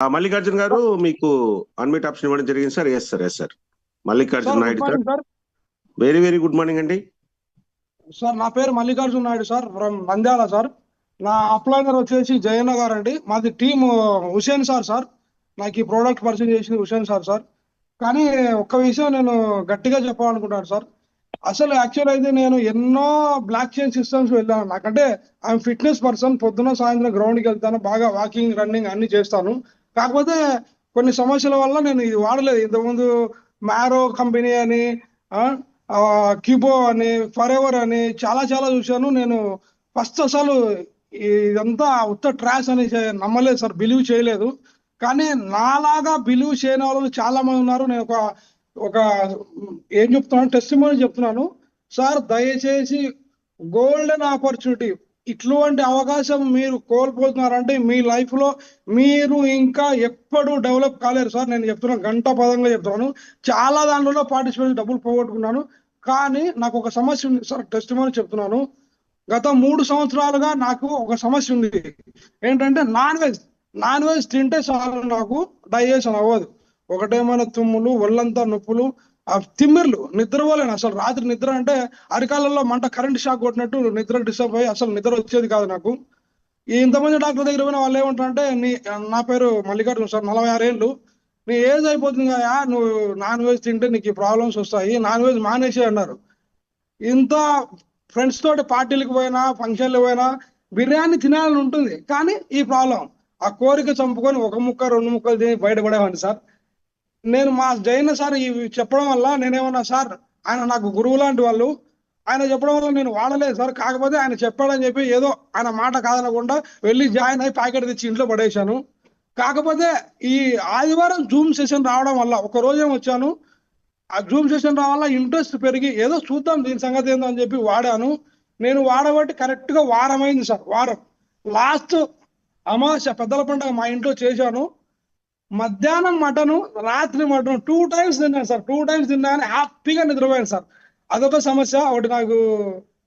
మల్లికార్జున్ గారు మీకు అన్మిట్ ఆప్షన్ ఇవ్వడం జరిగింది sir. Yes sir yes sir Mallikarjun Naidu sir. Very very good morning అండి. సార్ నా పేరు Mallikarjuna Naidu sir from Nandyala sir. నా అప్లైనర్ వచ్చేసి జయన్న గారు అండి. మాది టీమ్ హుసేన్ సార్ సార్. నాకు ఈ ప్రోడక్ట్ పరిచయం చేసింది హుసేన్ సార్ సార్. కానీ ఒక్క విషయం నేను గట్టిగా చెప్పాలనుకుంటాను సార్. అసలు యాక్చువల్ అయితే నేను ఎన్నో బ్లాక్ చైన్ సిస్టమ్స్ వెళ్ళాను. నాకంటే ఐఎమ్ ఫిట్నెస్ పర్సన్ పొద్దున సాయంత్రం గ్రౌండ్కి వెళ్తాను. బాగా వాకింగ్ రన్నింగ్ అన్ని చేస్తాను. కాకపోతే కొన్ని సమస్యల వల్ల నేను ఇది వాడలేదు. ఇంతకుముందు మ్యారో కంపెనీ అని క్యూబో అని ఫర్ ఎవర్ అని చాలా చాలా చూశాను. నేను ఫస్ట్ అసలు ఇదంతా ఉత్త ట్రాష్ అని నమ్మలేదు సార్. బిలీవ్ చేయలేదు. కానీ నాలాగా బిలీవ్ చేయని వాళ్ళు చాలా మంది ఉన్నారు. నేను ఒక ఒక ఏం చెప్తున్నాను? టెస్ట్ చెప్తున్నాను. సార్ దయచేసి గోల్డెన్ ఆపర్చునిటీ ఇటువంటి అవకాశం మీరు కోల్పోతున్నారంటే మీ లైఫ్లో మీరు ఇంకా ఎప్పుడు డెవలప్ కాలేరు సార్. నేను చెప్తున్నాను గంట పదంగా చెప్తున్నాను. చాలా దాంట్లో పార్టిసిపేట్ డబ్బులు పోగొట్టుకున్నాను. కానీ నాకు ఒక సమస్య ఉంది సార్ టెస్ట్ చెప్తున్నాను. గత మూడు సంవత్సరాలుగా నాకు ఒక సమస్య ఉంది. ఏంటంటే నాన్ వెజ్ నాన్ వెజ్ తింటే చాలు నాకు డైజెషన్ అవ్వదు. ఒకటేమైనా తుమ్ములు ఒళ్ళంతా నొప్పులు ఆ తిమ్మిర్లు నిద్రపోలేను అసలు రాత్రి నిద్ర అంటే అరికాలలో మంట కరెంట్ షాక్ కొట్టినట్టు నిద్ర డిస్టర్బ్ అయ్యి అసలు నిద్ర వచ్చేది కాదు నాకు. ఇంతమంది డాక్టర్ దగ్గర పోయిన వాళ్ళు ఏమంటారంటే నీ నా పేరు మల్లికార్జున సార్ నలభై ఆరు ఏళ్ళు. నీ ఏజ్ అయిపోతుంది కదా నువ్వు నాన్ వెజ్ తింటే నీకు ప్రాబ్లమ్స్ వస్తాయి నాన్ వెజ్ మానేసి అన్నారు. ఇంత ఫ్రెండ్స్ తోటి పార్టీలకు పోయినా ఫంక్షన్లకు పోయినా బిర్యానీ తినాలని ఉంటుంది కానీ ఈ ప్రాబ్లం ఆ కోరిక చంపుకొని ఒక ముక్క రెండు ముక్కలు తిని బయటపడేవాడిని సార్. నేను మా జైన సార్ ఇవి చెప్పడం వల్ల నేనేమన్నా సార్ ఆయన నాకు గురువు లాంటి వాళ్ళు ఆయన చెప్పడం వల్ల నేను వాడలేదు సార్ కాకపోతే ఆయన చెప్పాడని చెప్పి ఏదో ఆయన మాట కాదనకుండా వెళ్ళి జాయిన్ అయ్యి ప్యాకెట్ తెచ్చి ఇంట్లో పడేశాను. కాకపోతే ఈ ఆదివారం జూమ్ సెషన్ రావడం వల్ల ఒక రోజేం వచ్చాను ఆ జూమ్ సెషన్ రావడం వల్ల ఇంట్రెస్ట్ పెరిగి ఏదో చూద్దాం దీని సంగతి ఏందో అని చెప్పి వాడాను. నేను వాడబట్టి కరెక్ట్గా వారం అయింది సార్ వారం. లాస్ట్ అమాస పెద్దల పండుగ మా ఇంట్లో చేశాను. మధ్యాహ్నం మటను రాత్రి మటన్ టూ టైమ్స్ తిన్నాను సార్. టూ టైమ్స్ తిన్నాను హ్యాపీగా నిద్రపోయాను సార్. అదొక సమస్య ఒకటి నాకు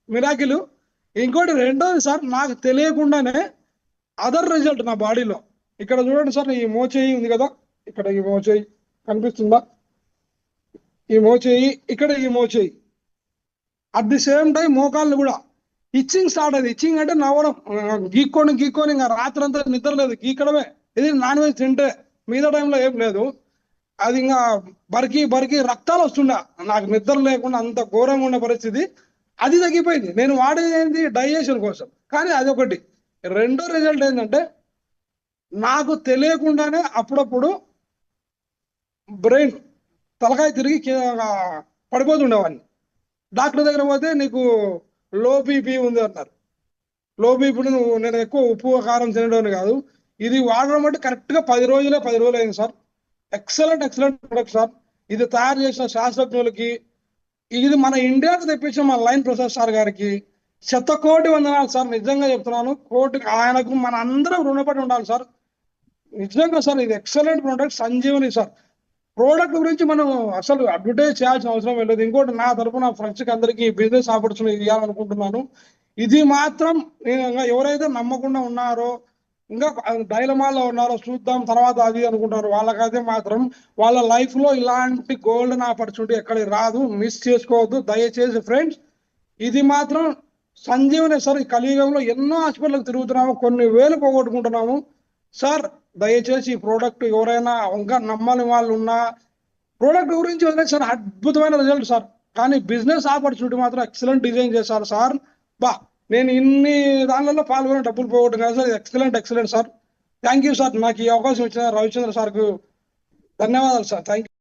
మిరాకిలు ఇంకోటి రెండోది సార్ నాకు తెలియకుండానే అదర్ రిజల్ట్ నా బాడీలో. ఇక్కడ చూడండి సార్ ఈ మోచేయి ఉంది కదా. ఇక్కడ ఈ మోచేయి కనిపిస్తుందా? ఈ మోచేయి ఇక్కడ ఈ మోచేయి అట్ ది సేమ్ టైం మోకాళ్ళు కూడా. ఇచ్చింగ్ స్టార్ట్ అయింది. ఇచ్చింగ్ అంటే నవ్వడం. ఆ, గీక్కొని గీక్కొని ఇంకా రాత్రి అంతా నిద్ర లేదు. గీకడమే. ఇది నాన్ వెజ్ తింటే. మిగతా టైంలో ఏం లేదు. అది ఇంకా బరికి బరికి రక్తాలు వస్తుండే. నాకు నిద్ర లేకుండా అంత ఘోరంగా ఉండే పరిస్థితి. అది తగ్గిపోయింది. నేను వాడేది ఏంటి డైజెషన్ కోసం. కానీ అది ఒకటి. రెండో రిజల్ట్ ఏంటంటే నాకు తెలియకుండానే అప్పుడప్పుడు బ్రెయిన్ తలకాయ తిరిగి పడిపోతుండేవాడిని. డాక్టర్ దగ్గర పోతే నీకు లో బీపీ ఉంది అన్నారు. లో బీపీ నువ్వు నేను ఎక్కువ ఉప్పు కారం తినడం కాదు. ఇది వాడడం అంటే కరెక్ట్గా పది రోజులే పది రోజులు అయింది sir. Excellent excellent product sir. ఇది తయారు చేసిన శాస్త్రజ్ఞులకి ఇది మన ఇండియాకు తెప్పించిన మన లైన్ ప్రసాద్ సార్ గారికి శతకోటి వందనాలు సార్. నిజంగా చెప్తున్నాను కోటి ఆయనకు మన అందరం రుణపడి ఉండాలి సార్. నిజంగా సార్ ఇది excellent product Sanjeevani sir. Product గురించి మనం అసలు అడ్వర్టైజ్ చేయాల్సిన అవసరం లేదు. ఇంకోటి నా తరపున ఫ్రెండ్స్కి అందరికీ అందరికి బిజినెస్ ఆపర్చునిటీ ఇవ్వాలనుకుంటున్నాను. ఇది మాత్రం నేను ఇంకా ఎవరైతే నమ్మకుండా ఉన్నారో ఇంకా డైలమాలో ఉన్నారో చూద్దాం తర్వాత అది అనుకుంటారు. వాళ్ళకైతే మాత్రం వాళ్ళ లైఫ్లో ఇలాంటి గోల్డెన్ ఆపర్చునిటీ ఎక్కడికి రాదు. మిస్ చేసుకోవద్దు. దయచేసి ఫ్రెండ్స్ ఇది మాత్రం సంజీవని సార్ ఈ కలియుగంలో ఎన్నో హాస్పిటల్కి తిరుగుతున్నాము. కొన్ని వేలు పోగొట్టుకుంటున్నాము. సార్ దయచేసి ఈ ప్రోడక్ట్ ఎవరైనా ఇంకా నమ్మని వాళ్ళు ఉన్నా ప్రోడక్ట్ గురించి వదిలేదు సార్ అద్భుతమైన రిజల్ట్ సార్ కానీ బిజినెస్ ఆపర్చునిటీ మాత్రం ఎక్సలెంట్ డిజైన్ చేశారు సార్ బా నేను ఇన్ని దానిలలో పాల్గొని డబ్బులు పోగొట్టం కాదు sir. Excellent excellent sir thank you sir నాకు ఈ అవకాశం ఇచ్చిన రవిచంద్ర సార్కు ధన్యవాదాలు సార్ థ్యాంక్ యూ